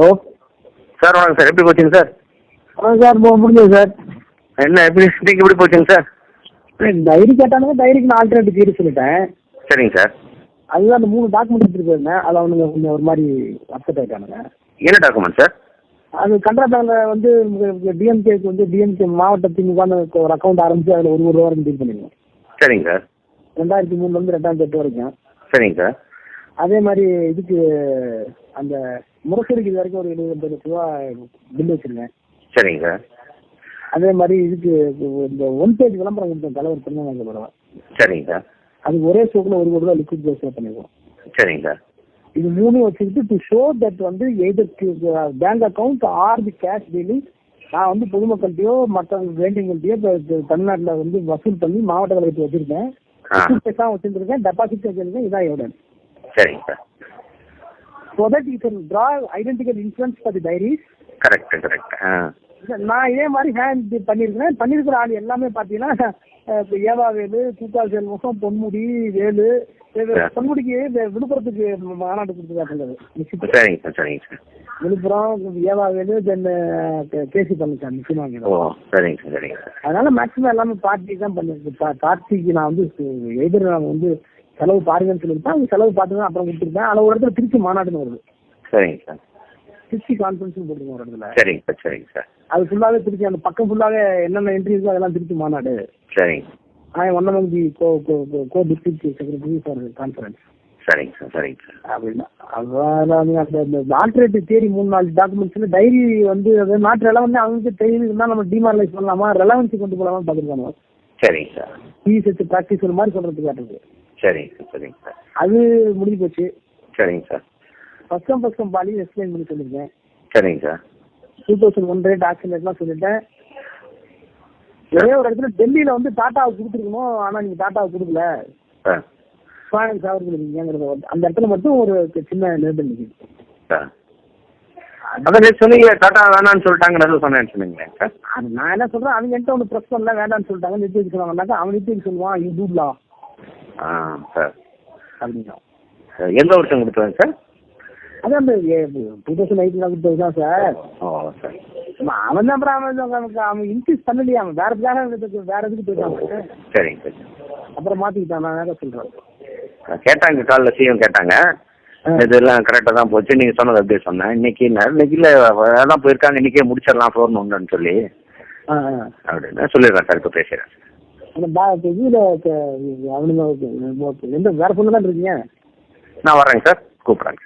Hello. Sir வணக்கம் sir. எப்படி போச்சுங்க சார்? ஆ சார் போ முடிஞ்சது சார். என்ன எப்படி நீங்கள் எப்படி போச்சுங்க சார்? டைரி கேட்டானுங்க டைரிக்கு நான் ஆல்டர்னேட்டிவ் தீர்வு சொல்லிட்டேன். சரிங்க சார். அதுதான் அந்த மூணு டாக்குமெண்ட் எடுத்துட்டு போயிருந்தேன் அதில் அவனுங்க கொஞ்சம் ஒரு மாதிரி அப்செட் ஆயிட்டானுங்க. என்ன டாக்குமெண்ட் சார்? அது கனரா பேங்க்ல வந்து டிஎம்கேக்கு வந்து டிஎம்கே மாவட்ட திமுகன்னு ஒரு அக்கௌண்ட் ஆரம்பிச்சு அதில் ஒரு ஒரு ரூபா வரைக்கும் டீல் பண்ணிருக்கோம் சரிங்க சார். ரெண்டாயிரத்தி மூணுலேருந்து ரெண்டாயிரத்தி எட்டு வரைக்கும். சரிங்க சார். அதே மாதிரி இதுக்கு அந்த முரசொலிக்கு இது வரைக்கும் ஒரு எழுபது எண்பது லட்ச ரூபா பில் வச்சிருக்கேன் சரிங்க. சார் அதே மாதிரி இதுக்கு இந்த ஒன் பேஜ் விளம்பரம் கொடுத்த தலைவர் திருநெல்வேலி படம். சரிங்க. சார் அது ஒரே ஷோக்கில் ஒரு கோடி ரூபா லிக்விட் பேஸ் பண்ணிருக்கோம். சரிங்க. சார் இது மூணும் வச்சுக்கிட்டு டு ஷோ தட் வந்து either bank account or the cash dealing நான் வந்து பொதுமக்கள்கிட்டயோ மற்ற வேண்டியவங்கள்ட்டயோ இப்போ தமிழ்நாட்டில் வந்து வசூல் பண்ணி மாவட்ட கழகத்தை வச்சிருக்கேன். வச்சிருந்திருக்கேன் டெபாசிட் வச்சிருக்கேன் இதான் எவிடன்ஸ் சரிங்க. Sir so that you can draw identical insurance for the diaries correct correct நான் இதே மாதிரி ஹேண்ட் பண்ணியிருக்கிறேன். பண்ணியிருக்கிற ஆள் எல்லாமே பார்த்தீங்கன்னா ஏவா வேலு தூக்கால் செல்வம் பொன்முடி வேலு. பொன்முடிக்கு விழுப்புரத்துக்கு மாநாடு கொடுத்துருக்காங்க சரிங்க சார் சரிங்க சார். விழுப்புரம் ஏவா வேலு தென் கேசி பழனிசாமி நிச்சயமாக சரிங்க சார் சரிங்க சார். அதனால மேக்ஸிமம் எல்லாமே பார்ட்டி தான் பண்ணிருக்கு பார்ட்டிக்கு நான் வந்து எதிர் நான் வந்து செலவு பாருங்கன்னு சொல்லியிருப்பேன் அவங்க செலவு பார்த்து அப்புறம் கொடுத்துருப்பேன் அதில் ஒரு இடத்துல திருச்சி மாநாடுன்னு வருது. சரிங்க சார். திருச்சி கான்ஃபரன்ஸ் போட்டுருக்கோம் ஒரு இடத்துல. சரிங்க சார் சரிங்க சார். அது ஃபுல்லாவே திருச்சி அந்த பக்கம் ஃபுல்லாவே என்னென்ன இருக்கோ அதெல்லாம் திருச்சி மாநாடு. சரிங்க. I one among the co co district secretary for conference சரிங்க சார் சரிங்க சார். அப்படின்னா அதான் அந்த ஆல்டர்னேட்டிவ் தேடி மூணு நாலு டாக்குமெண்ட்ஸ்ல டைரி வந்து அது நாட் ரெலவெண்ட் அவங்களுக்கு தெரியுது இருந்தால் நம்ம டிமாரலைஸ் பண்ணலாமா? ரெலவன்சி கொண்டு போகலாமா பார்த்துருக்காங்க சரிங்க சார். பிஎஸ்எஸ் ப்ராக்டிஸ் ஒரு மாதிரி சொல்றது காட்டுது. சரிங்க சார் சரிங்க சார். அது முடிஞ்சு போச்சு. சரிங்க சார். ஃபர்ஸ்ட் கம் பாலி எக்ஸ்பிளைன் பண்ணி சொல்லியிருக்கேன் சரிங்க sir. Two thousand one rate action ரேட்லாம் சொல்லிட்டேன். ஒரே ஒரு இடத்துல டெல்லியில வந்து டாட்டாவை கொடுத்துருக்கணும் ஆனா நீங்க டாட்டாவை கொடுக்கல. ஃபைனான்ஸ் அவருக்கு இருக்கீங்கிறத அந்த இடத்துல மட்டும் ஒரு சின்ன நிற்குது சார் அதான் சொன்னீங்க டாட்டா வேணான்னு சொல்லிட்டாங்கன்னு சொன்னேன்னு சொன்னீங்களே நான் என்ன சொல்றேன் அவங்க என்கிட்ட ஒன்று ப்ரெஸ் பண்ணல வேண்டாம்னு சொல்லிட்டாங்க வைக்க சொன்னாங்கன்னாக்கா அவன் வைக்க சொல்லுவான் யூ டூப்லா ஆ சார். அப்படின்னா எந்த வருஷம் கொடுத்தாங்க சார்? அது அந்த டூ தௌசண்ட் எயிட்டில் கொடுத்தது தான் சார். Oh sir. அவன் தான் அப்புறம் அவன் அவனுக்கு அவன் இன்க்ரீஸ் பண்ணலையே அவன் வேற வேற வேற எதுக்கு போயிட்டான் சரிங்க சார். அப்புறம் மாத்திக்கிட்டான் நான் வேற சொல்றேன். கேட்டாங்க காலைல சிஎம் கேட்டாங்க. இதெல்லாம் கரெக்டாக தான் போச்சு. நீங்கள் சொன்னது அப்படியே சொன்னேன். இன்னைக்கு இன்னைக்கு இல்லை அதான் போயிருக்காங்க. இன்னைக்கே முடிச்சிடலாம் ஃபோன் ஒன்றுன்னு சொல்லி. அப்படின்னு சொல்லிடுறேன் சார் இப்போ பேசுகிறேன் அந்த பா இதுல அவனுங்க ஓகே ஓகே எந்த வேற பொண்ணு தான் இருக்கீங்க நான் வரேங்க சார். கூப்பிட்றேங்க